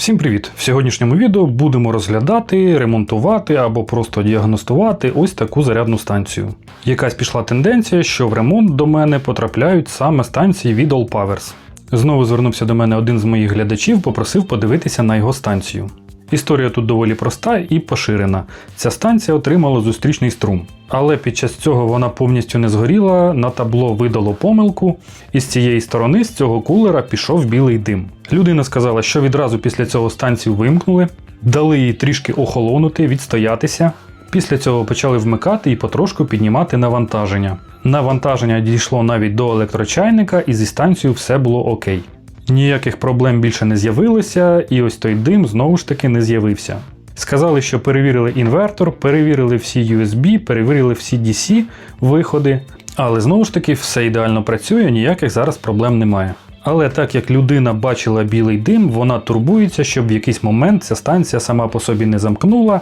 Всім привіт! В сьогоднішньому відео будемо розглядати, ремонтувати або просто діагностувати ось таку зарядну станцію. Якась пішла тенденція, що в ремонт до мене потрапляють саме станції від All Powers. Знову звернувся до мене один з моїх глядачів, попросив подивитися на його станцію. Історія тут доволі проста і поширена. Ця станція отримала зустрічний струм. Але під час цього вона повністю не згоріла, на табло видало помилку, і з цієї сторони, з цього кулера, пішов білий дим. Людина сказала, що відразу після цього станцію вимкнули, дали їй трішки охолонути, відстоятися. Після цього почали вмикати і потрошку піднімати навантаження. Навантаження дійшло навіть до електрочайника, і зі станцією все було окей. Ніяких проблем більше не з'явилося, і ось той дим знову ж таки не з'явився. Сказали, що перевірили інвертор, перевірили всі USB, перевірили всі DC виходи, але знову ж таки все ідеально працює, ніяких зараз проблем немає. Але так як людина бачила білий дим, вона турбується, щоб в якийсь момент ця станція сама по собі не замкнула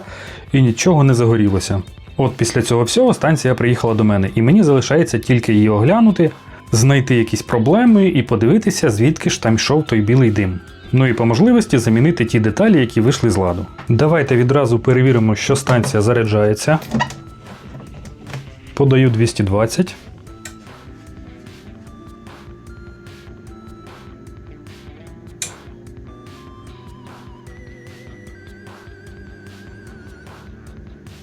і нічого не загорілося. От після цього всього станція приїхала до мене, і мені залишається тільки її оглянути, знайти якісь проблеми і подивитися, звідки ж там йшов той білий дим. Ну і по можливості замінити ті деталі, які вийшли з ладу. Давайте відразу перевіримо, що станція заряджається. Подаю 220.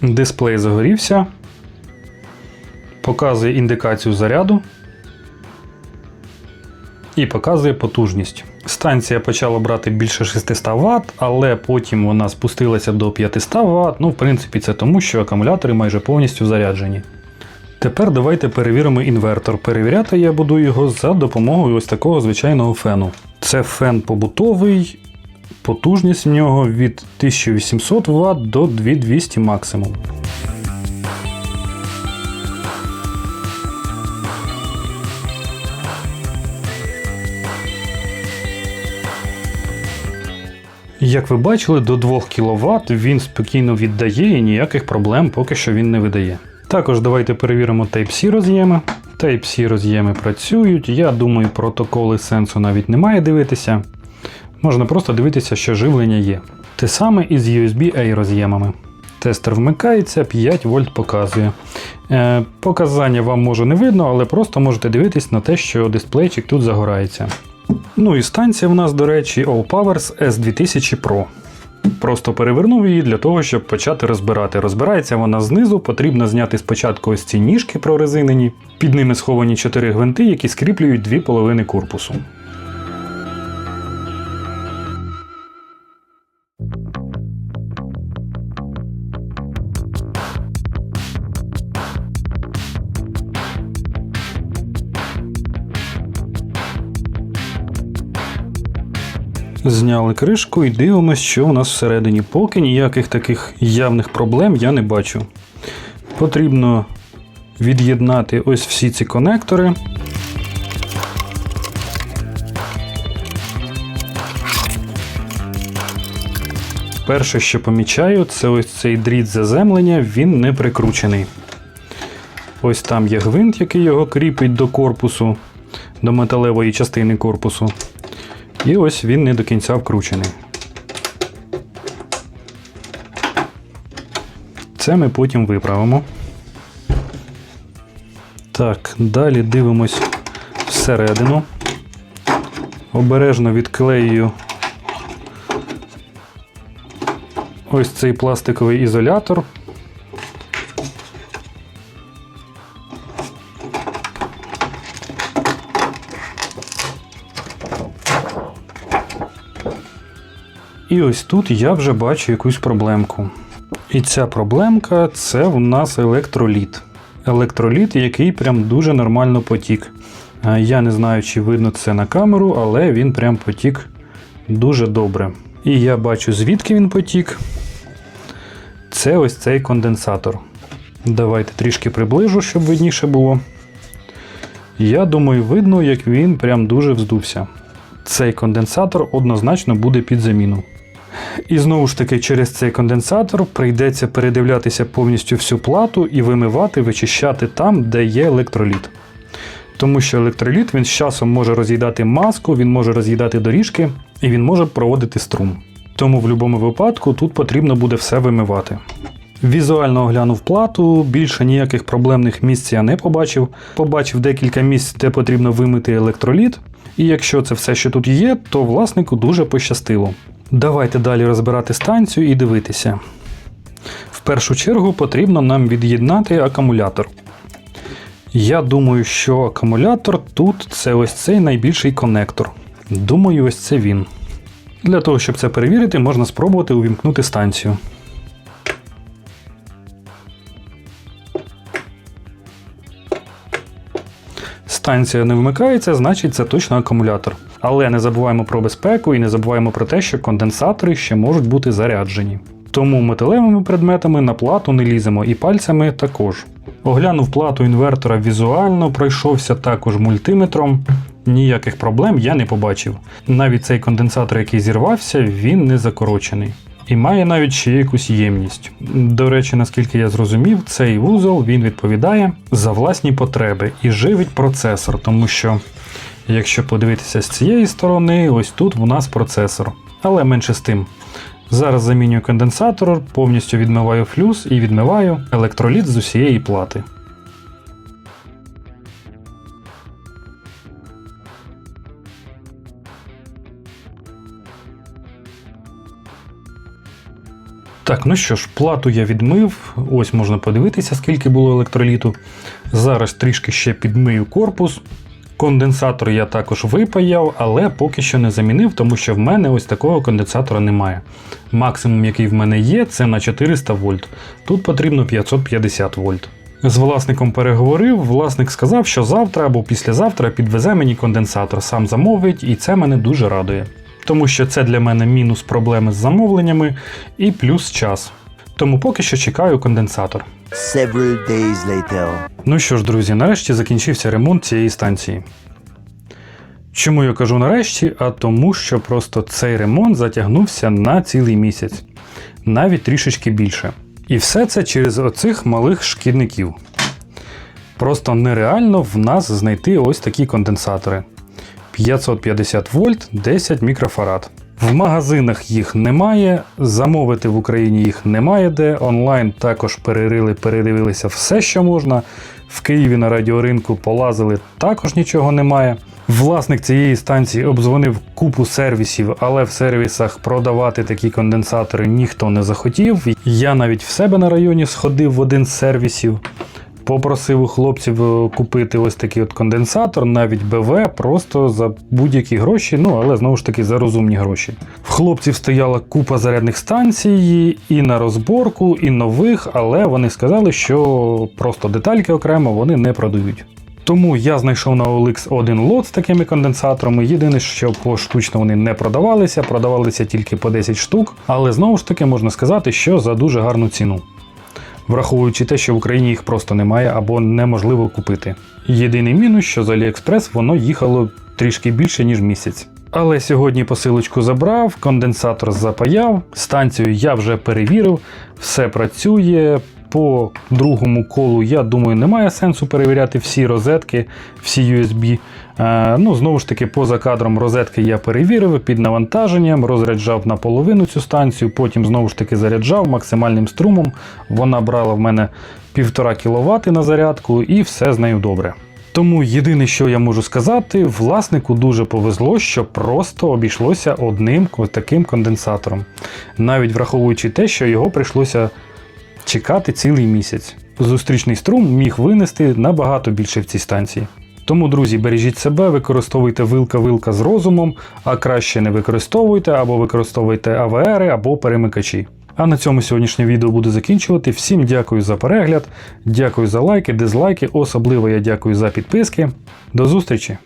Дисплей загорівся. Показує індикацію заряду і показує потужність. Станція почала брати більше 600 Вт, але потім вона спустилася до 500 Вт. Ну, в принципі, це тому, що акумулятори майже повністю заряджені. Тепер давайте перевіримо інвертор. Перевіряти я буду його за допомогою ось такого звичайного фену. Це фен побутовий, потужність в нього від 1800 Вт до 2200 максимум. Як ви бачили, до 2 кВт він спокійно віддає і ніяких проблем поки що він не видає. Також давайте перевіримо Type-C роз'єми. Type-C роз'єми працюють. Я думаю, протоколи сенсу навіть немає дивитися. Можна просто дивитися, що живлення є. Те саме і з USB-A роз'ємами. Тестер вмикається, 5 вольт показує. Е, показання вам може не видно, але просто можете дивитись на те, що дисплейчик тут загорається. Ну і станція в нас, до речі, All Powers S2000 Pro. Просто перевернув її для того, щоб почати розбирати. Розбирається вона знизу, потрібно зняти спочатку ось ці ніжки прорезинені. Під ними сховані 4 гвинти, які скріплюють дві половини корпусу. Зняли кришку і дивимося, що у нас всередині. Поки ніяких таких явних проблем я не бачу. Потрібно від'єднати ось всі ці конектори. Перше, що помічаю, це ось цей дріт заземлення, він не прикручений. Ось там є гвинт, який його кріпить до корпусу, до металевої частини корпусу. І ось він не до кінця вкручений. Це ми потім виправимо. Так, далі дивимось всередину. Обережно відклеюю ось цей пластиковий ізолятор. І ось тут я вже бачу якусь проблемку. І ця проблемка це в нас електроліт. Електроліт, який прям дуже нормально потік. Я не знаю, чи видно це на камеру, але він прям потік дуже добре. І я бачу, звідки він потік. Це ось цей конденсатор. Давайте трішки приближу, щоб видніше було. Я думаю, видно, як він прям дуже вздувся. Цей конденсатор однозначно буде під заміну. І знову ж таки, через цей конденсатор прийдеться передивлятися повністю всю плату і вимивати, вичищати там, де є електроліт. Тому що електроліт він з часом може роз'їдати маску, він може роз'їдати доріжки і він може проводити струм. Тому в будь-якому випадку тут потрібно буде все вимивати. Візуально оглянув плату, більше ніяких проблемних місць я не побачив. Побачив декілька місць, де потрібно вимити електроліт. І якщо це все, що тут є, то власнику дуже пощастило. Давайте далі розбирати станцію і дивитися. В першу чергу потрібно нам від'єднати акумулятор. Я думаю, що акумулятор тут це ось цей найбільший конектор. Думаю, ось це він. Для того, щоб це перевірити, можна спробувати увімкнути станцію. Станція не вмикається, значить це точно акумулятор. Але не забуваємо про безпеку і не забуваємо про те, що конденсатори ще можуть бути заряджені. Тому металевими предметами на плату не ліземо і пальцями також. Оглянув плату інвертора візуально, пройшовся також мультиметром. Ніяких проблем я не побачив. Навіть цей конденсатор, який зірвався, він не закорочений. І має навіть ще якусь ємність. До речі, наскільки я зрозумів, цей вузол він відповідає за власні потреби і живить процесор, тому що, якщо подивитися з цієї сторони, ось тут у нас процесор. Але менше з тим. Зараз замінюю конденсатор, повністю відмиваю флюс і відмиваю електроліт з усієї плати. Так, ну що ж, плату я відмив. Ось можна подивитися, скільки було електроліту. Зараз трішки ще підмию корпус. Конденсатор я також випаяв, але поки що не замінив, тому що в мене ось такого конденсатора немає. Максимум, який в мене є, це на 400 вольт. Тут потрібно 550 вольт. З власником переговорив, власник сказав, що завтра або післязавтра підвезе мені конденсатор, сам замовить, і це мене дуже радує. Тому що це для мене мінус проблеми з замовленнями і плюс час. Тому поки що чекаю конденсатор. Several days later. Ну що ж, друзі, нарешті закінчився ремонт цієї станції. Чому я кажу нарешті? А тому, що просто цей ремонт затягнувся на цілий місяць, навіть трішечки більше. І все це через оцих малих шкідників. Просто нереально в нас знайти ось такі конденсатори. 550 вольт, 10 мікрофарад. В магазинах їх немає, замовити в Україні їх немає де. Онлайн також перерили, передивилися все, що можна. В Києві на радіоринку полазили, також нічого немає. Власник цієї станції обдзвонив купу сервісів, але в сервісах продавати такі конденсатори ніхто не захотів. Я навіть в себе на районі сходив в один з сервісів. Попросив у хлопців е, купити ось такий от конденсатор, навіть БВ, просто за будь-які гроші, ну але знову ж таки за розумні гроші. В хлопців стояла купа зарядних станцій і на розборку, і нових, але вони сказали, що просто детальки окремо вони не продають. Тому я знайшов на OLX один лот з такими конденсаторами. Єдине, що поштучно вони не продавалися, продавалися тільки по 10 штук, але знову ж таки можна сказати, що за дуже гарну ціну враховуючи те, що в Україні їх просто немає або неможливо купити. Єдиний мінус, що з AliExpress воно їхало трішки більше, ніж місяць. Але сьогодні посилочку забрав, конденсатор запаяв, станцію я вже перевірив, все працює. По другому колу, я думаю, немає сенсу перевіряти всі розетки, всі USB. Е, ну, Знову ж таки, поза кадром розетки я перевірив під навантаженням, розряджав наполовину цю станцію, потім знову ж таки заряджав максимальним струмом. Вона брала в мене 1,5 кВт на зарядку і все з нею добре. Тому єдине, що я можу сказати, власнику дуже повезло, що просто обійшлося одним таким конденсатором, навіть враховуючи те, що його прийшлося чекати цілий місяць. Зустрічний струм міг винести набагато більше в цій станції. Тому, друзі, бережіть себе, використовуйте вилка-вилка з розумом, а краще не використовуйте або використовуйте АВРи або перемикачі. А на цьому сьогоднішнє відео буду закінчувати. Всім дякую за перегляд, дякую за лайки, дизлайки, особливо я дякую за підписки. До зустрічі!